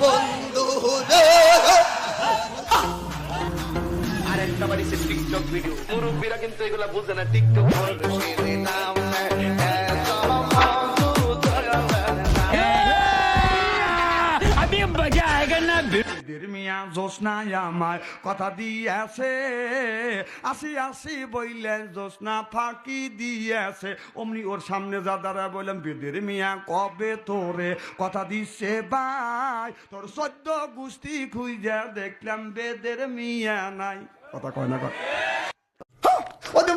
বন্ধু রে আরেকটা বাড়িছে টিকটক ভিডিও মুরব্বীরা কিন্তু এগুলা বুঝে না। টিকটক নাম। মিয়া জোসনায় আমায় কথা দিয়েছে। আসি আসি বইলে জোসনা ফাঁকি দিয়েছে। অমনি ওর সামনে যা দাঁড়া বললাম, বেদের মিয়া কবে তোরে কথা দিচ্ছে ভাই? তোর সদ্য গুস্তি খুঁজে দেখলাম বেদের মিয়া নাই। কথা কয় না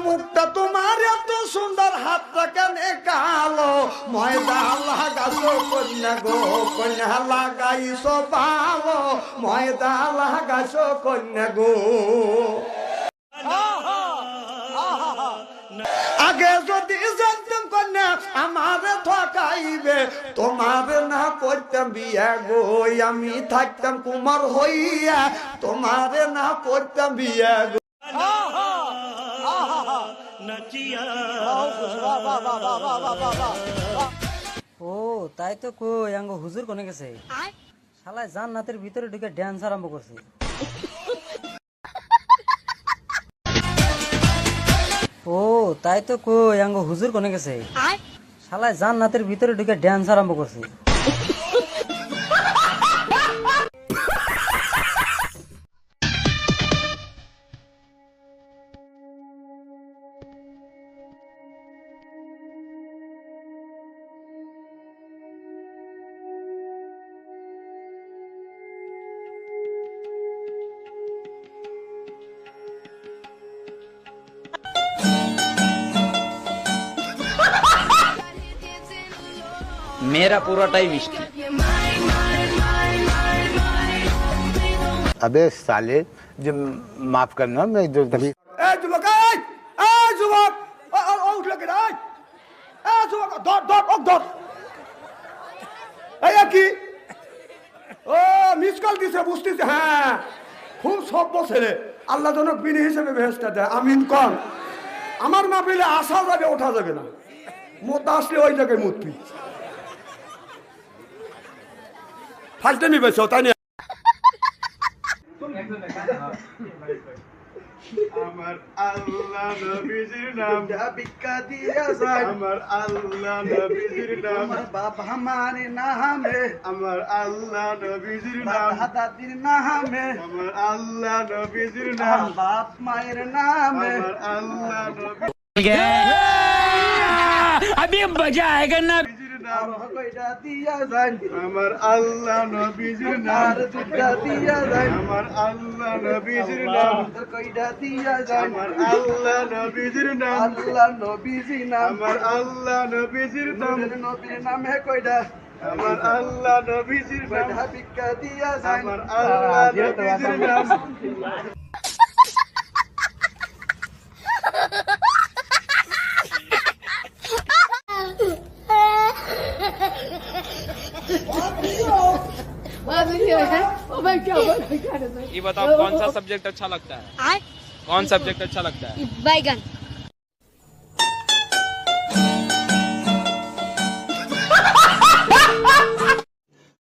মুখটা তোমার এত সুন্দর হাতটা কেন কালো। ময়দা লাগাছো কন্যা গো, কন্যা লাগাইছো ভালো। ময়দা লাগাইছো, কন্যা গো। আগে যদি জানতাম কন্যা আমার ঠকাইবে, তোমার না করতাম বিয়া গো, আমি থাকতাম কুমার হইয়া, তোমার না করতাম বিয়া গো। ও তাই তো কই আঙ্গ হুজুর কোনে গেছে? শালায় জান্নাতের ভিতরে ঢুকে ড্যান্স আরম্ভ করছে। ও তাই তো কই আঙ্গ হুজুর কোনে গেছে? শালায় জান্নাতের ভিতরে ঢুকে ড্যান্স আরম্ভ করছে। মেয়েরা পুরোটাই মিষ্টি। আবে সালে যে মাফ করনা মে ইদর তবি এ যুবক এ যুবক ও লাগে রাই এ যুবক দর দর ওক দর এই কি? ও মিস কল দিছে বুঝতেছে হ্যাঁ। খুব সভ্য ছেলে। আল্লাহ জনক বিনি হিসেবে ভেস্টা দেয় আমিন কন আমার মাপিলে আসা যাবে ওঠা যাবে না। মত আসলে ওই জায়গায় মুতপি মূর্তি ফালতেমি বেছো তাই না আমার আল্লাহ নবীজির নাম ভিক্ষা দিয়া যায় আমার আল্লাহ নবীজির নাম বাবা আমার নামে আমার আল্লাহ নবীজির নাম দাদির নামে আমার আল্লাহ নবীজির নাম বাপ মায়ের নামে আমার আল্লাহ নবীজির নাম কইটা দিয়া আমার আল্লাহ নবীজির নাম। দিয়া যান আমার আল্লাহ নবীজির নাম। কইটা দিয়া যান আমার আল্লাহ নবীজির নাম। আল্লাহ নবীজি নাম। আমার আল্লাহ নবীজির নাম। নবীর নামে কইটা আমার আল্লাহ নবীজির নাম। ভিক্ষা দিয়া যান আমার আল্লাহ নবীজির নাম। ये बताओ कौन सा सब्जेक्ट अच्छा लगता है? कौन सब्जेक्ट अच्छा लगता है? बैगन